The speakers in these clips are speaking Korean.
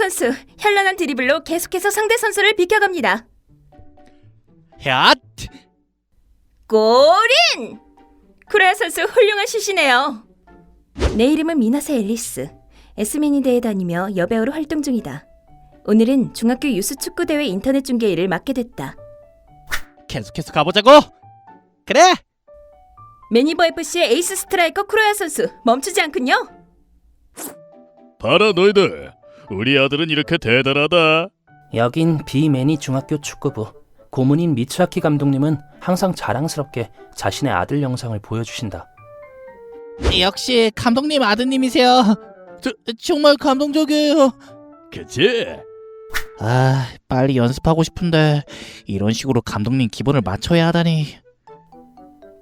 선수 현란한 드리블로 계속해서 상대 선수를 비켜갑니다. 야! 골인! 쿠로야 선수 훌륭한 슛이네요. 내 이름은 미나세 앨리스. 에스미니대에 다니며 여배우로 활동 중이다. 오늘은 중학교 유스 축구 대회 인터넷 중계 일을 맡게 됐다. 계속해서 가보자고. 그래. 매니버 FC의 에이스 스트라이커 쿠로야 선수 멈추지 않군요. 봐라 너희들 우리 아들은 이렇게 대단하다 여긴 비매니 중학교 축구부 고문인 미츠아키 감독님은 항상 자랑스럽게 자신의 아들 영상을 보여주신다. 역시 감독님 아드님이세요. 저, 정말 감동적이에요. 그치? 아, 빨리 연습하고 싶은데 이런 식으로 감독님 기분을 맞춰야 하다니.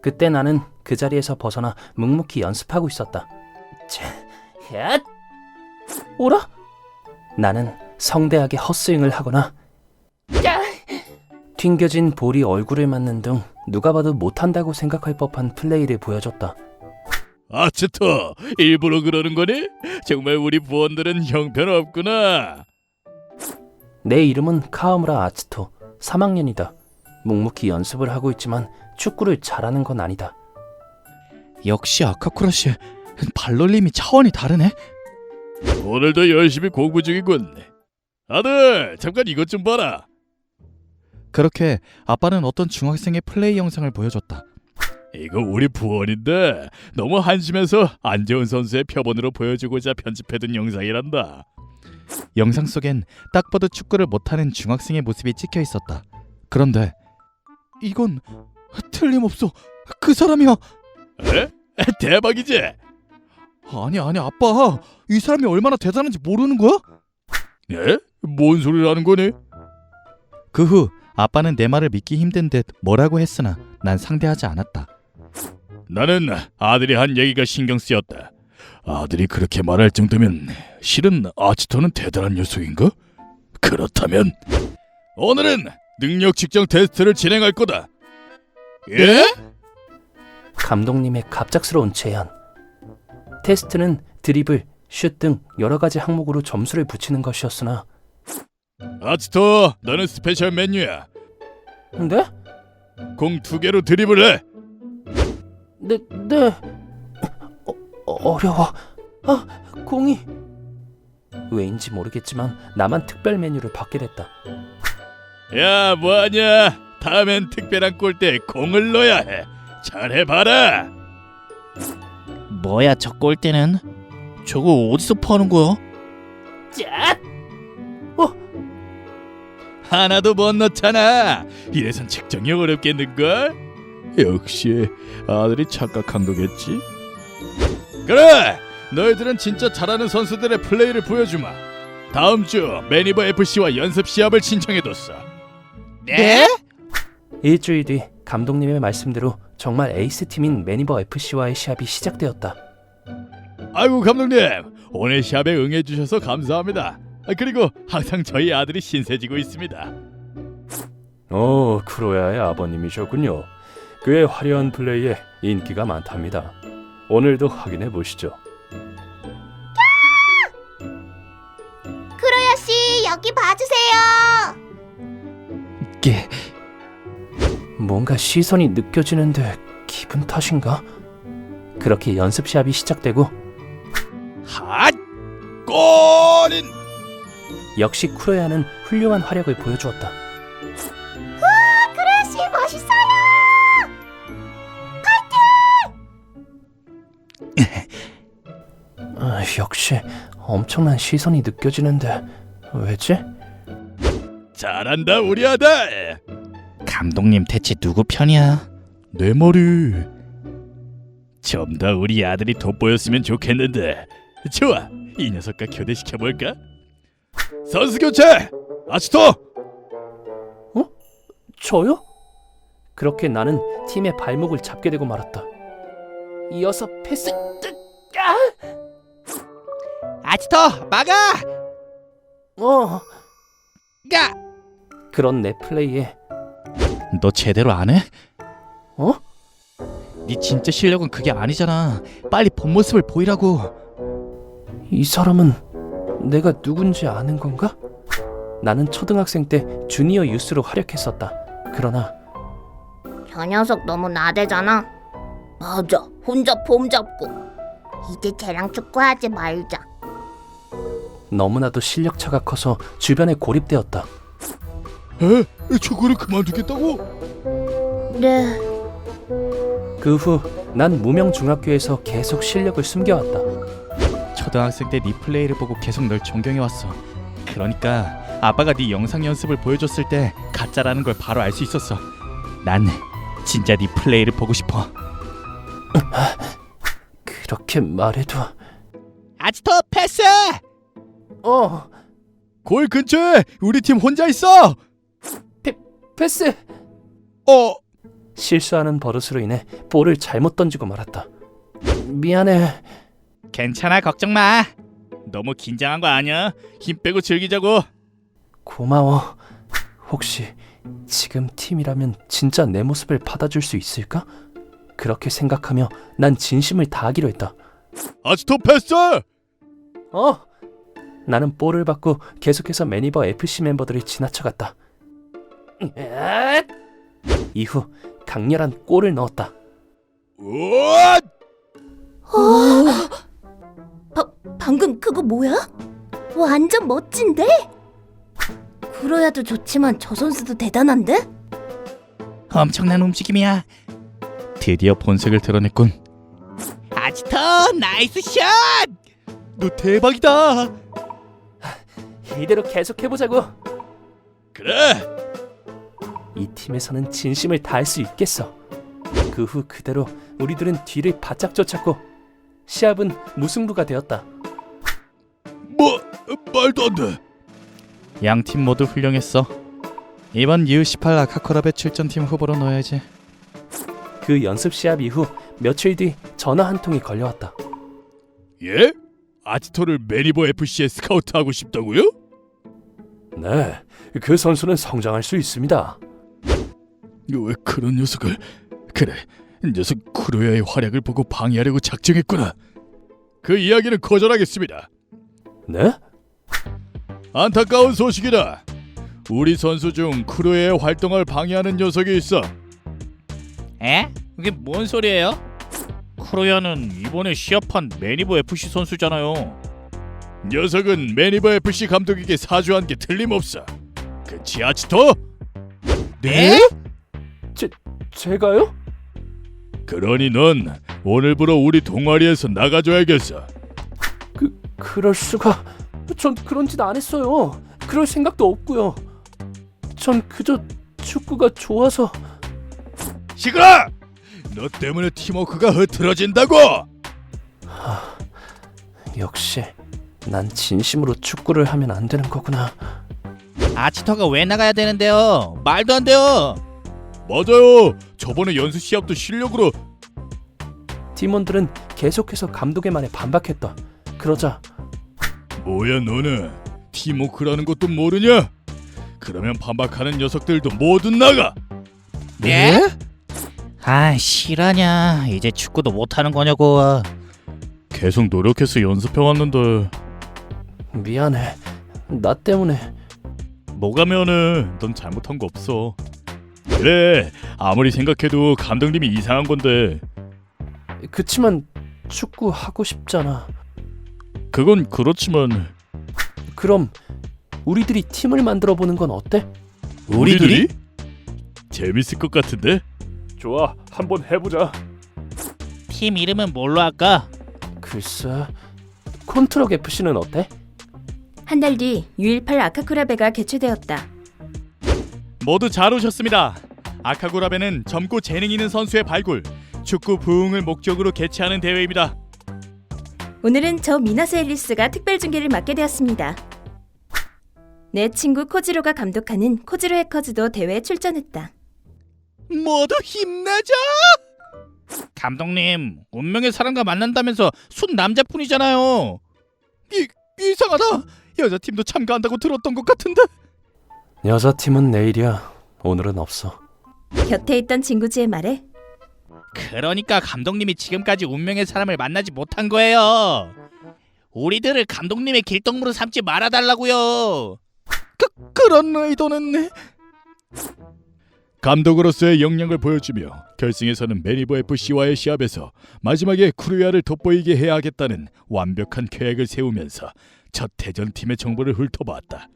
그때 나는 그 자리에서 벗어나 묵묵히 연습하고 있었다. 자, 야, 오라? 나는 성대하게 헛스윙을 하거나 튕겨진 볼이 얼굴을 맞는 등 누가 봐도 못한다고 생각할 법한 플레이를 보여줬다. 아츠토 일부러 그러는 거니? 정말 우리 부원들은 형편없구나 내 이름은 카와무라 아츠토 3학년이다. 묵묵히 연습을 하고 있지만 축구를 잘하는 건 아니다. 역시 아카쿠라 씨 발놀림이 차원이 다르네. 오늘도 열심히 공부 중이군 아들 잠깐 이것 좀 봐라 그렇게 아빠는 어떤 중학생의 플레이 영상을 보여줬다. 이거 우리 부원인데 너무 한심해서 안재훈 선수의 표본으로 보여주고자 편집해둔 영상이란다 영상 속엔 딱 봐도 축구를 못하는 중학생의 모습이 찍혀 있었다. 그런데 이건 틀림없어. 그 사람이야. 에? 대박이지? 아니 아니 아빠. 이 사람이 얼마나 대단한지 모르는 거야? 예? 뭔 소리를 하는 거니? 그 후 아빠는 내 말을 믿기 힘든 듯 뭐라고 했으나 난 상대하지 않았다. 나는 아들이 한 얘기가 신경 쓰였다. 아들이 그렇게 말할 정도면 실은 아치토는 대단한 녀석인가? 그렇다면 오늘은 능력 측정 테스트를 진행할 거다. 예? 감독님의 갑작스러운 제안. 테스트는 드리블, 슛 등 여러 가지 항목으로 점수를 붙이는 것이었으나 아치토, 너는 스페셜 메뉴야. 네? 공 두 개로 드리블해. 네, 네. 어, 어려워. 아, 공이. 왜인지 모르겠지만 나만 특별 메뉴를 받게 됐다. 야, 뭐하냐? 다음엔 특별한 골대에 공을 넣어야 해. 잘해봐라. 뭐야 저 꼴대는? 저거 어디서 파는 거야? 짜! 하나도 못 넣잖아. 이래선 측정이 어렵겠는걸? 역시 아들이 착각한 거겠지. 그래, 너희들은 진짜 잘하는 선수들의 플레이를 보여주마. 다음 주 매니버 FC와 연습 시합을 신청해뒀어. 네? 일주일 뒤 감독님의 말씀대로 정말 에이스 팀인 매니버 FC와의 시합이 시작되었다. 아이고 감독님, 오늘 시합에 응해주셔서 감사합니다. 아, 그리고 항상 저희 아들이 신세지고 있습니다. 오, 크로야의 아버님이셨군요. 그의 화려한 플레이에 인기가 많답니다. 오늘도 확인해 보시죠. 크로야 씨 여기 봐주세요. 게 뭔가 시선이 느껴지는데 기분 탓인가? 그렇게 연습 시합이 시작되고 핫! 골인! 역시 쿠로야는 훌륭한 활약을 보여주었다. 크로야 씨 멋있어요. 아, 역시 엄청난 시선이 느껴지는데 왜지? 잘한다 우리 아들. 감독님 대체 누구 편이야? 내 머리. 좀더 우리 아들이 돋보였으면 좋겠는데. 좋아, 이 녀석과 교대시켜 볼까? 선수 교체. 아치토. 저요? 그렇게 나는 팀의 발목을 잡게 되고 말았다. 이어서 패스. 아! 아치토 막아! 어. 가! 그런 내 플레이에 너 제대로 안 해? 어? 네 진짜 실력은 그게 아니잖아. 빨리 본 모습을 보이라고. 이 사람은 내가 누군지 아는 건가? 나는 초등학생 때 주니어 유스로 활약했었다. 그러나 저 녀석 너무 나대잖아. 맞아. 혼자 폼 잡고. 이제 쟤랑 축구하지 말자. 너무나도 실력차가 커서 주변에 고립되었다. 에? 축구를 그만두겠다고? 네. 그 후 난 무명 중학교에서 계속 실력을 숨겨왔다. 초등학생 때 네 플레이를 보고 계속 널 존경해 왔어. 그러니까 아빠가 네 영상 연습을 보여줬을 때 가짜라는 걸 바로 알 수 있었어. 난 진짜 네 플레이를 보고 싶어. 그렇게 말해도 아지토 패스! 어 골 근처에 우리 팀 혼자 있어. 패스 어, 실수하는 버릇으로 인해 볼을 잘못 던지고 말았다. 미안해. 괜찮아 걱정 마. 너무 긴장한 거 아니야? 힘 빼고 즐기자고. 고마워. 혹시 지금 팀이라면 진짜 내 모습을 받아줄 수 있을까? 그렇게 생각하며 난 진심을 다하기로 했다. 아지토 패스. 어. 나는 볼을 받고 계속해서 매니버 FC 멤버들을 지나쳐갔다. 으앗! 이후 강렬한 골을 넣었다. 우와! 방금 그거 뭐야? 완전 멋진데? 그로야도 좋지만 저 선수도 대단한데? 엄청난 움직임이야. 드디어 본색을 드러냈군. 아지토 나이스 샷! 너 대박이다. 이대로 계속 해보자고. 그래. 이 팀에서는 진심을 다할 수 있겠어. 그 후 그대로 우리들은 뒤를 바짝 쫓았고 시합은 무승부가 되었다. 뭐 말도 안 돼. 양 팀 모두 훌륭했어. 이번 U18 아카코랍의 출전팀 후보로 넣어야지. 그 연습 시합 이후 며칠 뒤 전화 한 통이 걸려왔다. 예? 아지토를 매니버 FC에 스카우트하고 싶다고요? 네, 그 선수는 성장할 수 있습니다. 왜 그런 녀석을? 그래, 녀석 쿠로야의 활약을 보고 방해하려고 작정했구나. 그 이야기는 거절하겠습니다. 네? 안타까운 소식이다. 우리 선수 중 쿠로야의 활동을 방해하는 녀석이 있어. 에? 이게 뭔 소리예요? 크로야는 이번에 시합한 매니버 FC 선수잖아요. 녀석은 매니버 FC 감독에게 사주한 게 틀림없어. 그치 아치토? 네? 제가요? 그러니 넌 오늘부로 우리 동아리에서 나가줘야겠어. 그 그럴 수가. 전 그런 짓 안 했어요. 그럴 생각도 없고요. 전 그저 축구가 좋아서 시끄러! 너 때문에 팀워크가 흐트러진다고. 역시 난 진심으로 축구를 하면 안 되는 거구나. 아치터가 왜 나가야 되는데요? 말도 안 돼요. 맞아요. 저번에 연수 시합도 실력으로 팀원들은 계속해서 감독의 말에 반박했다. 그러자 뭐야 너는 팀워크라는 것도 모르냐? 그러면 반박하는 녀석들도 모두 나가. 네? 아, 실하냐. 이제 축구도 못 하는 거냐고. 계속 노력해서 연습해 왔는데 미안해. 나 때문에 뭐가 면은 넌 잘못한 거 없어. 그래 아무리 생각해도 감독님이 이상한 건데 그치만 축구 하고 싶잖아. 그건 그렇지만 그럼 우리들이 팀을 만들어 보는 건 어때? 우리들이 재밌을 것 같은데? 좋아, 한번 해보자. 팀 이름은 뭘로 할까? 글쎄, 콘트럭 FC는 어때? 한 달 뒤 U18 아카쿠라베가 개최되었다. 모두 잘 오셨습니다. 아카구라베는 젊고 재능 있는 선수의 발굴, 축구 부흥을 목적으로 개최하는 대회입니다. 오늘은 저 미나세 앨리스가 특별 중계를 맡게 되었습니다. 내 친구 코지로가 감독하는 코지로 해커즈도 대회에 출전했다. 모두 힘내자. 감독님, 운명의 사람과 만난다면서 순 남자뿐이잖아요. 이 이상하다. 여자 팀도 참가한다고 들었던 것 같은데. 여자 팀은 내일이야. 오늘은 없어. 곁에 있던 친구지의 말에 그러니까 감독님이 지금까지 운명의 사람을 만나지 못한 거예요. 우리들을 감독님의 길동무로 삼지 말아달라고요. 그런 의도는 감독으로서의 역량을 보여주며 결승에서는 매니버 FC와의 시합에서 마지막에 쿠르야를 돋보이게 해야 하겠다는 완벽한 계획을 세우면서 첫 대전 팀의 정보를 훑어봤다.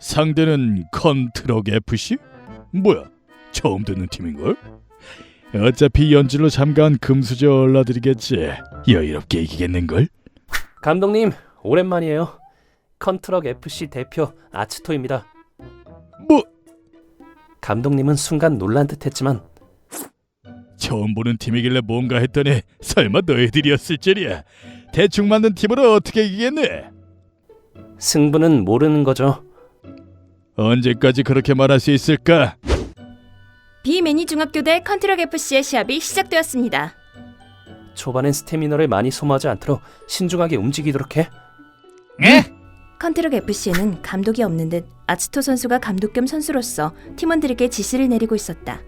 상대는 컨트럭 FC? 뭐야? 처음 듣는 팀인걸? 어차피 연질로 잠깐 금수저 올라드리겠지. 여유롭게 이기겠는걸? 감독님, 오랜만이에요. 컨트럭 FC 대표 아츠토입니다. 뭐 감독님은 순간 놀란 듯했지만 처음 보는 팀이길래 뭔가 했더니 설마 너희들이었을 줄이야. 대충 맞는 팀으로 어떻게 이기겠네? 승부는 모르는 거죠. 언제까지 그렇게 말할 수 있을까? 비매니 중학교 대 컨트럭 FC의 시합이 시작되었습니다. 초반엔 스태미너를 많이 소모하지 않도록 신중하게 움직이도록 해. 에? 컨트럭 FC에는 감독이 없는 듯 아츠토 선수가 감독 겸 선수로서 팀원들에게 지시를 내리고 있었다.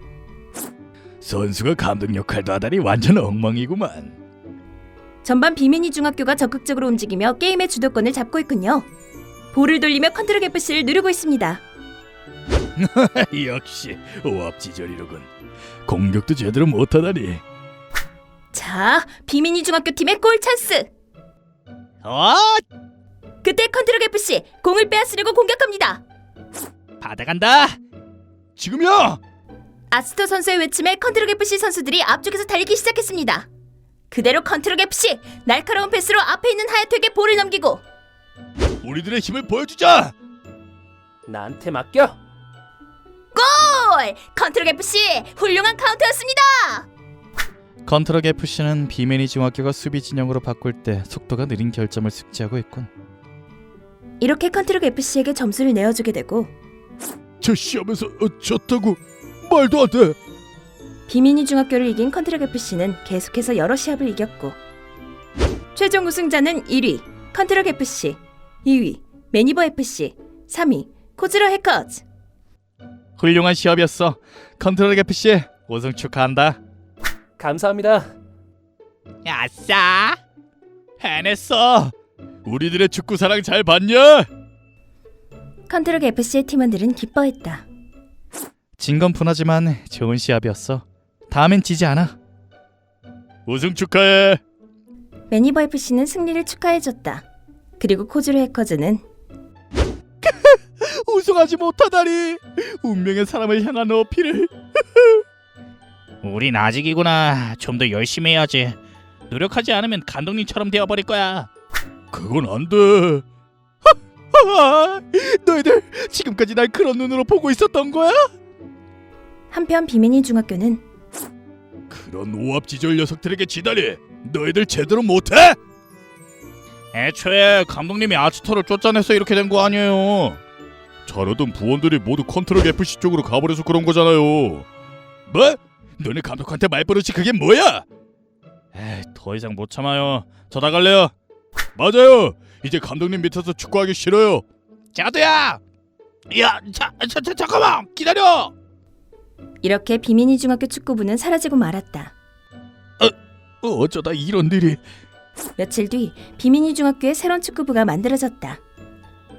선수가 감독 역할도 하다니 완전 엉망이구만. 전반 비매니 중학교가 적극적으로 움직이며 게임의 주도권을 잡고 있군요. 볼을 돌리며 컨트럭 FC를 누르고 있습니다. 역시 오합지졸이로군. 공격도 제대로 못하다니. 자, 비매니 중학교 팀의 골 찬스. 어? 그때 컨트럭 FC 공을 빼앗으려고 공격합니다. 받아간다. 지금이야! 아스토 선수의 외침에 컨트럭 FC 선수들이 앞쪽에서 달리기 시작했습니다. 그대로 컨트럭 FC 날카로운 패스로 앞에 있는 하야토에게 볼을 넘기고 우리들의 힘을 보여주자. 나한테 맡겨. 골! 컨트럭 FC 훌륭한 카운터였습니다. 컨트럭 FC는 비매니 중학교가 수비 진영으로 바꿀 때 속도가 느린 결점을 숙지하고 있군. 이렇게 컨트럭 FC에게 점수를 내어주게 되고 저 시험에서 어, 졌다고 말도 안 돼. 비미니 중학교를 이긴 컨트럭 FC는 계속해서 여러 시합을 이겼고 최종 우승자는 1위 컨트럭 FC, 2위 매니버 FC, 3위 코즈러 해커즈. 훌륭한 시합이었어. 컨트럭 FC 우승 축하한다. 감사합니다. 아싸. 해냈어. 우리들의 축구 사랑 잘 봤냐? 컨트럭 FC의 팀원들은 기뻐했다. 진 건 분하지만 좋은 시합이었어. 다음엔 지지 않아. 우승 축하해. 매니버 FC는 승리를 축하해줬다. 그리고 코즈로 해커즈는 우승하지 못하다니. 운명의 사람을 향한 어필을. 우린 아직이구나. 좀 더 열심히 해야지. 노력하지 않으면 감독님처럼 되어버릴 거야. 그건 안 돼. 하하, 너희들 지금까지 날 그런 눈으로 보고 있었던 거야? 한편 비미니 중학교는 그런 오합지졸 녀석들에게 지다니 너희들 제대로 못해? 애초에 감독님이 아츠토를 쫓아내서 이렇게 된 거 아니에요. 잘하던 부원들이 모두 컨트롤 FC 쪽으로 가버려서 그런 거잖아요. 뭐? 너네 감독한테 말버릇이 그게 뭐야? 에이, 더 이상 못 참아요. 저 나갈래요. 맞아요. 이제 감독님 밑에서 축구하기 싫어요. 자두야. 야, 자, 자, 자, 잠깐만 기다려. 이렇게 비미니 중학교 축구부는 사라지고 말았다. 어, 어쩌다 이런 일이? 며칠 뒤 비미니 중학교의 새로운 축구부가 만들어졌다.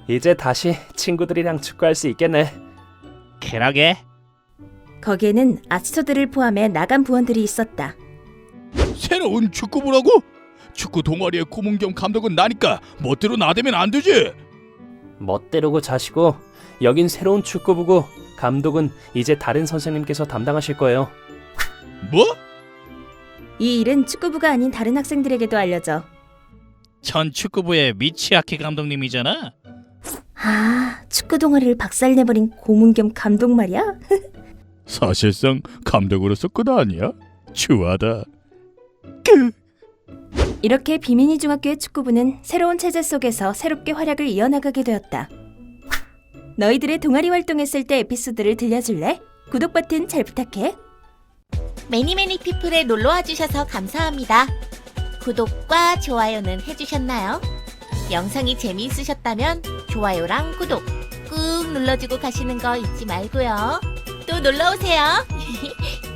이제 다시 친구들이랑 축구할 수 있겠네. 쾌락에 거기에는 아스토들을 포함해 나간 부원들이 있었다. 새로운 축구부라고? 축구 동아리의顧問 겸 감독은 나니까 멋대로 나대면 안 되지. 멋대로고 자시고 여긴 새로운 축구부고 감독은 이제 다른 선생님께서 담당하실 거예요. 뭐? 이 일은 축구부가 아닌 다른 학생들에게도 알려져 전 축구부의 미치아키 감독님이잖아. 아 축구 동아리를 박살내버린 고문 겸 감독 말이야? 사실상 감독으로서 끝 아니야? 추하다. 이렇게 비미니 중학교의 축구부는 새로운 체제 속에서 새롭게 활약을 이어나가게 되었다. 너희들의 동아리 활동했을 때 에피소드를 들려줄래? 구독 버튼 잘 부탁해. 매니매니 피플에 놀러와 주셔서 감사합니다. 구독과 좋아요는 해주셨나요? 영상이 재미있으셨다면 좋아요랑 구독 꾹 눌러주고 가시는 거 잊지 말고요. 또 놀러오세요.